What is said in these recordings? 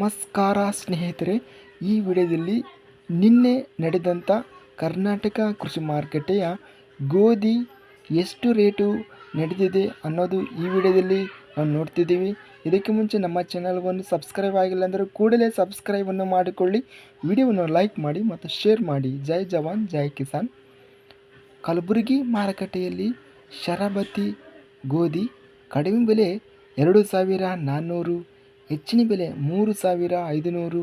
ನಮಸ್ಕಾರ ಸ್ನೇಹಿತರೆ, ಈ ವಿಡಿಯೋದಲ್ಲಿ ನಿನ್ನೆ ನಡೆದಂಥ ಕರ್ನಾಟಕ ಕೃಷಿ ಮಾರುಕಟ್ಟೆಯ ಗೋಧಿ ಎಷ್ಟು ರೇಟು ನಡೆದಿದೆ ಅನ್ನೋದು ಈ ವಿಡಿಯೋದಲ್ಲಿ ನಾವು ನೋಡ್ತಿದ್ದೀವಿ. ಇದಕ್ಕೆ ಮುಂಚೆ ನಮ್ಮ ಚಾನಲ್ವನ್ನು ಸಬ್ಸ್ಕ್ರೈಬ್ ಆಗಿಲ್ಲ ಅಂದರೆ ಕೂಡಲೇ ಸಬ್ಸ್ಕ್ರೈಬನ್ನು ಮಾಡಿಕೊಳ್ಳಿ. ವಿಡಿಯೋವನ್ನು ಲೈಕ್ ಮಾಡಿ ಮತ್ತು ಶೇರ್ ಮಾಡಿ. ಜೈ ಜವಾನ್, ಜೈ ಕಿಸಾನ್. ಕಲಬುರಗಿ ಮಾರುಕಟ್ಟೆಯಲ್ಲಿ ಶರಬತಿ ಗೋಧಿ ಕಡಿಮೆ ಬೆಲೆ ಎರಡು ಸಾವಿರ ನಾನ್ನೂರು ಹೆಚ್ಚಿನ ಬೆಲೆ ಮೂರು ಸಾವಿರ ಐದುನೂರು,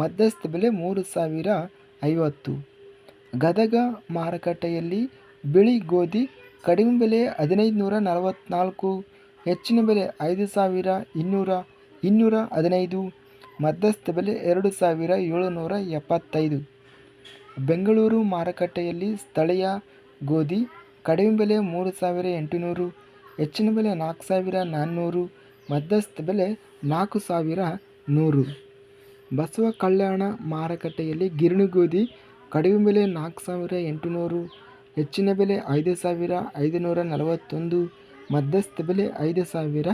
ಮಧ್ಯಸ್ಥ ಬೆಲೆ ಮೂರು ಸಾವಿರ ಐವತ್ತು. ಗದಗ ಮಾರುಕಟ್ಟೆಯಲ್ಲಿ ಬಿಳಿ ಗೋಧಿ ಕಡಿಮೆ ಬೆಲೆ ಹದಿನೈದು ನೂರ ನಲವತ್ತ್ನಾಲ್ಕು ಹೆಚ್ಚಿನ ಬೆಲೆ ಐದು ಸಾವಿರ ಇನ್ನೂರ ಇನ್ನೂರ ಹದಿನೈದು, ಮಧ್ಯಸ್ಥ ಬೆಲೆ ಎರಡು ಸಾವಿರ ಏಳುನೂರ ಎಪ್ಪತ್ತೈದು. ಬೆಂಗಳೂರು ಮಾರುಕಟ್ಟೆಯಲ್ಲಿ ಸ್ಥಳೀಯ ಗೋಧಿ ಕಡಿಮೆ ಬೆಲೆ ಮೂರು ಸಾವಿರ ಎಂಟುನೂರು, ಹೆಚ್ಚಿನ ಬೆಲೆ ನಾಲ್ಕು ಸಾವಿರ ನಾನ್ನೂರು, ಮಧ್ಯಸ್ಥ ಬೆಲೆ ನಾಲ್ಕು ಸಾವಿರ ನೂರು. ಬಸವ ಕಲ್ಯಾಣ ಮಾರುಕಟ್ಟೆಯಲ್ಲಿ ಗಿರಣಿ ಗೋಧಿ ಕಡಿಮೆ ಬೆಲೆ ನಾಲ್ಕು ಸಾವಿರ ಎಂಟುನೂರು, ಹೆಚ್ಚಿನ ಬೆಲೆ ಐದು ಸಾವಿರ ಐದುನೂರ ನಲವತ್ತೊಂದು, ಮಧ್ಯಸ್ಥ ಬೆಲೆ ಐದು ಸಾವಿರ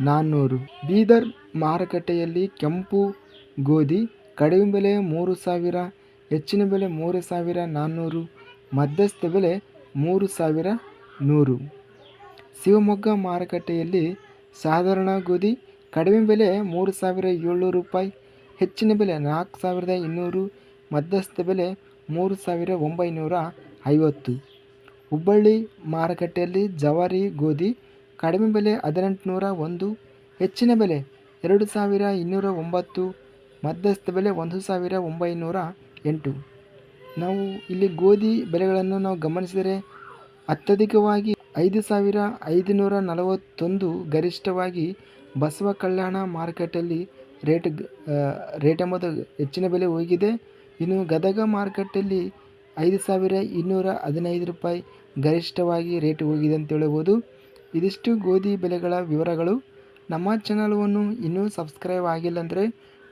ನಾನ್ನೂರು. ಬೀದರ್ ಮಾರುಕಟ್ಟೆಯಲ್ಲಿ ಕೆಂಪು ಗೋಧಿ ಕಡಿಮೆ ಬೆಲೆ ಮೂರು ಸಾವಿರ, ಹೆಚ್ಚಿನ ಬೆಲೆ ಮೂರು ಸಾವಿರ ನಾನ್ನೂರು, ಮಧ್ಯಸ್ಥ ಬೆಲೆ ಮೂರು ಸಾವಿರ ನೂರು. ಶಿವಮೊಗ್ಗ ಮಾರುಕಟ್ಟೆಯಲ್ಲಿ ಸಾಧಾರಣ ಗೋಧಿ ಕಡಿಮೆ ಬೆಲೆ ಮೂರು ಸಾವಿರ ಏಳ್ನೂರು ರೂಪಾಯಿ, ಹೆಚ್ಚಿನ ಬೆಲೆ ನಾಲ್ಕು ಸಾವಿರದ ಇನ್ನೂರು, ಮಧ್ಯಸ್ಥ ಬೆಲೆ ಮೂರು ಸಾವಿರ ಒಂಬೈನೂರ ಐವತ್ತು. ಹುಬ್ಬಳ್ಳಿ ಮಾರುಕಟ್ಟೆಯಲ್ಲಿ ಜವಾರಿ, ಗೋಧಿ ಕಡಿಮೆ ಬೆಲೆ ಹದಿನೆಂಟುನೂರ ಒಂದು, ಹೆಚ್ಚಿನ ಬೆಲೆ ಎರಡು ಸಾವಿರ ಇನ್ನೂರ ಒಂಬತ್ತು, ಮಧ್ಯಸ್ಥ ಬೆಲೆ ಒಂದು ಸಾವಿರ ಒಂಬೈನೂರ ಎಂಟು. ನಾವು ಇಲ್ಲಿ ಗೋಧಿ ಬೆಲೆಗಳನ್ನು ನಾವು ಗಮನಿಸಿದರೆ ಅತ್ಯಧಿಕವಾಗಿ ಐದು ಸಾವಿರ ಐದುನೂರ ನಲವತ್ತೊಂದು ಗರಿಷ್ಠವಾಗಿ ಬಸವ ಕಲ್ಯಾಣ ಮಾರುಕಟ್ಟೆಯಲ್ಲಿ ರೇಟ್ ರೇಟ್ ಎಂಬುದು ಹೆಚ್ಚಿನ ಬೆಲೆ ಹೋಗಿದೆ. ಇನ್ನು ಗದಗ ಮಾರುಕಟ್ಟೆಯಲ್ಲಿ ಐದು ಸಾವಿರ ಇನ್ನೂರ ಹದಿನೈದು ರೂಪಾಯಿ ಗರಿಷ್ಠವಾಗಿ ರೇಟ್ ಹೋಗಿದೆ ಅಂತ ಹೇಳಬಹುದು. ಇದಿಷ್ಟು ಗೋಧಿ ಬೆಲೆಗಳ ವಿವರಗಳು. ನಮ್ಮ ಚಾನಲ್ವನ್ನು ಇನ್ನೂ ಸಬ್ಸ್ಕ್ರೈಬ್ ಆಗಿಲ್ಲ ಅಂದರೆ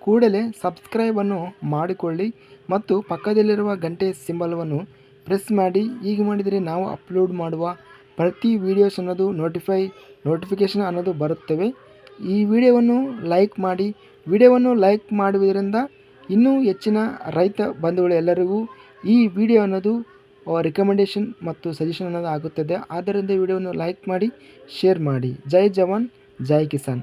ಕೂಡಲೇ ಸಬ್ಸ್ಕ್ರೈಬನ್ನು ಮಾಡಿಕೊಳ್ಳಿ ಮತ್ತು ಪಕ್ಕದಲ್ಲಿರುವ ಗಂಟೆ ಸಿಂಬಲ್ವನ್ನು ಪ್ರೆಸ್ ಮಾಡಿ. ಈಗ ಮಾಡಿದರೆ ನಾವು ಅಪ್ಲೋಡ್ ಮಾಡುವ ಪ್ರತಿ ವೀಡಿಯೋಸ್ ಅನ್ನೋದು ನೋಟಿಫೈ ನೋಟಿಫಿಕೇಷನ್ ಅನ್ನೋದು ಬರುತ್ತವೆ. ಈ ವಿಡಿಯೋವನ್ನು ಲೈಕ್ ಮಾಡಿ ವಿಡಿಯೋವನ್ನು ಲೈಕ್ ಮಾಡುವುದರಿಂದ ಇನ್ನೂ ಹೆಚ್ಚಿನ ರೈತ ಬಂಧುಗಳು ಎಲ್ಲರಿಗೂ ಈ ವಿಡಿಯೋ ಅನ್ನೋದು ರಿಕಮೆಂಡೇಷನ್ ಮತ್ತು ಸಜೆಷನ್ ಅನ್ನೋದು ಆಗುತ್ತದೆ. ಆದ್ದರಿಂದ ವಿಡಿಯೋವನ್ನು ಲೈಕ್ ಮಾಡಿ ಶೇರ್ ಮಾಡಿ. ಜೈ ಜವಾನ್, ಜೈ ಕಿಸಾನ್.